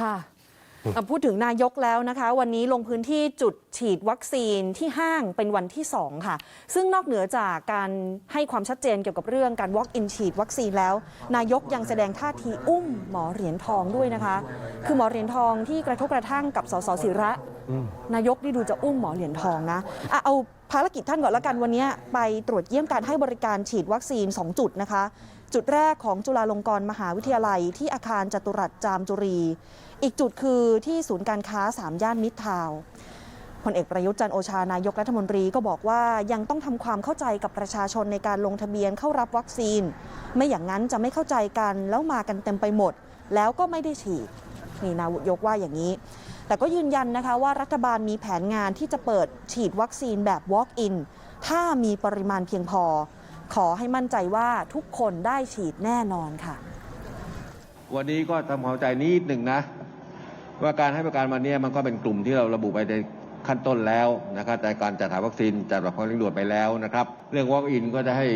ค่ะอะพูดถึงนายกแล้วนะคะ วันนี้ลงพื้นที่จุดฉีดวัคซีนที่ห้างเป็นวันที่ 2 ค่ะ ซึ่งนอกเหนือจากการให้ความชัดเจนเกี่ยวกับเรื่องการ walk in ฉีดวัคซีนแล้ว นายกยังแสดงท่าทีอุ้มหมอเหรียญทองด้วยนะคะ คือหมอเหรียญทองที่กระทบกระทั่งกับสสศิระ นายกนี่ดูจะอุ้มหมอเหรียญทองนะอะเอา ภารกิจท่านก่อนละกันวันนี้ไปตรวจเยี่ยมการให้บริการฉีดวัคซีน 2 จุดนะคะ จุดแรกของจุฬาลงกรณ์มหาวิทยาลัยที่อาคารจตุรัสจามจุรี อีกจุดคือที่ศูนย์การค้า 3 ย่านมิตรทาวน์พลเอกประยุทธ์จันโอชานายกรัฐมนตรีก็บอกว่ายังต้องทำความเข้าใจกับประชาชนในการลงทะเบียนเข้ารับวัคซีน ไม่อย่างนั้นจะไม่เข้าใจกันแล้วมากันเต็มไปหมด แล้วก็ไม่ได้ฉีดนี่นายกว่าอย่างนี้ แต่ก็ยืนยันนะคะว่ารัฐบาลมีแผนงานที่จะเปิดฉีดวัคซีนแบบ walk-in ถ้ามีปริมาณเพียงพอ ขอให้มั่นใจว่าทุกคนได้ฉีดแน่นอนค่ะ วันนี้ก็ทำความใจนิดหนึ่งนะ ว่าการให้บริการวันนี้มันก็เป็นกลุ่มที่เราระบุไปในขั้นต้นแล้วนะครับแต่การจัดหาวัคซีนจัดแบบความเร่งด่วนไปแล้วนะครับ เรื่อง walk in ก็จะให้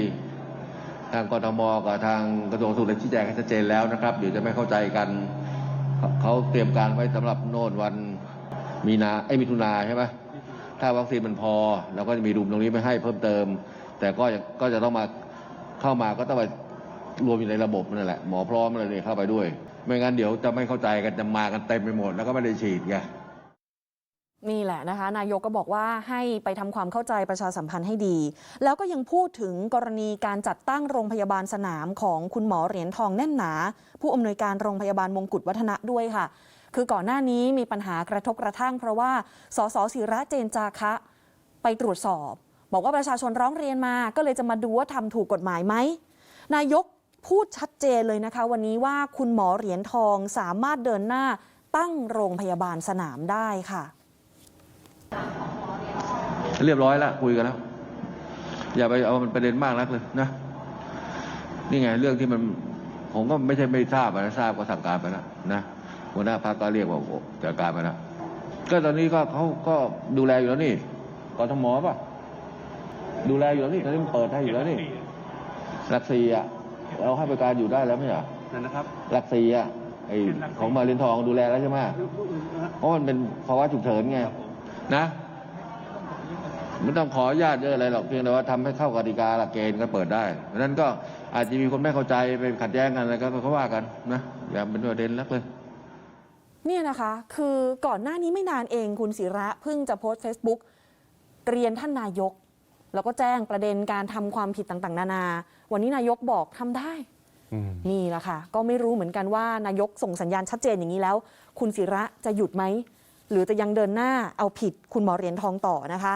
ทางกทมกับทางกระทรวงสุขชี้แจงให้ชัดเจนแล้วนะครับเดี๋ยวจะไม่เข้าใจกัน เขาเตรียมการไว้สำหรับโน่นวันมีนาไอ้มิถุนาใช่ไหมถ้าวัคซีนมันพอเราก็จะมีรูมตรงนี้ไปให้เพิ่มเติม แต่ก็ยังก็จะต้องมาเข้ามาก็ต้องไปรวมอยู่ในระบบนั่นแหละหมอพร้อมอะไรเนี่ยเข้าไปด้วย ไม่งั้นเดี๋ยวจะไม่เข้าใจกันจะมากันเต็มไปหมด แล้วก็ไม่ได้ฉีดไง นี่แหละนะคะ นายกก็บอกว่าให้ไปทำความเข้าใจประชาสัมพันธ์ให้ดี แล้วก็ยังพูดถึงกรณีการจัดตั้งโรงพยาบาลสนามของคุณหมอเหรียญทองแน่นหนา ผู้อำนวยการโรงพยาบาลมงกุฎวัฒนะด้วยค่ะ คือก่อนหน้านี้มีปัญหากระทบกระทั่ง เพราะว่าสสศิระเจนจาคะ ไปตรวจสอบ บอกว่าประชาชนร้องเรียนมาก็เลยจะมาดูว่าทำถูกกฎหมายไหมนายกพูดชัดเจนเลยนะคะ วันนี้ว่าคุณหมอเหรียญทองสามารถเดินหน้าตั้งโรงพยาบาลสนามได้ค่ะ เรียบร้อยแล้วคุยกันแล้ว อย่าไปเอามันประเด็นมากนักเลยนะ นี่ไงเรื่องที่มัน ผมก็ไม่ใช่ไม่ทราบนะทราบก็สั่งการไปแล้วนะหัวหน้าพรรคก็เรียกว่าโอ้จัดการไปแล้วก็ตอนนี้ก็เขาก็ดูแลอยู่แล้วนี่กทมป่ะดูแลอยู่แล้วนี่ตอนนี้มันเปิดให้อยู่แล้วนี่หลักสี่อะเราให้บริการอยู่ได้แล้วไม่ใช่เหรอนั่นนะครับ หลักสี่อะไอของมาเรียนทองดูแลแล้วใช่ไหมเพราะมันเป็นภาวะฉุกเฉินไงนะ ไม่ต้องขออนุญาตเยอะอะไรหรอกเพียงแต่ว่าทำให้เข้ากติกาหลักเกณฑ์ก็เปิดได้เพราะฉะนั้นก็อาจจะมีคนไม่เข้าใจไปขัดแย้งกันอะไรก็เขาว่ากันนะอย่าเป็นประเด็นนักเลยเนี่ยนะคะคือก่อนหน้านี้ไม่นานเองคุณศิระเพิ่งจะโพสต์ Facebook เรียนท่านนายก แล้วก็แจ้งประเด็นการทำความผิดต่างๆ นานา วันนี้นายกบอกทำได้นี่แหละค่ะก็ไม่รู้เหมือนกันว่านายกส่งสัญญาณชัดเจนอย่างนี้แล้ว คุณศิระจะหยุดไหม หรือจะยังเดินหน้าเอาผิดคุณหมอเหรียญทองต่อนะคะ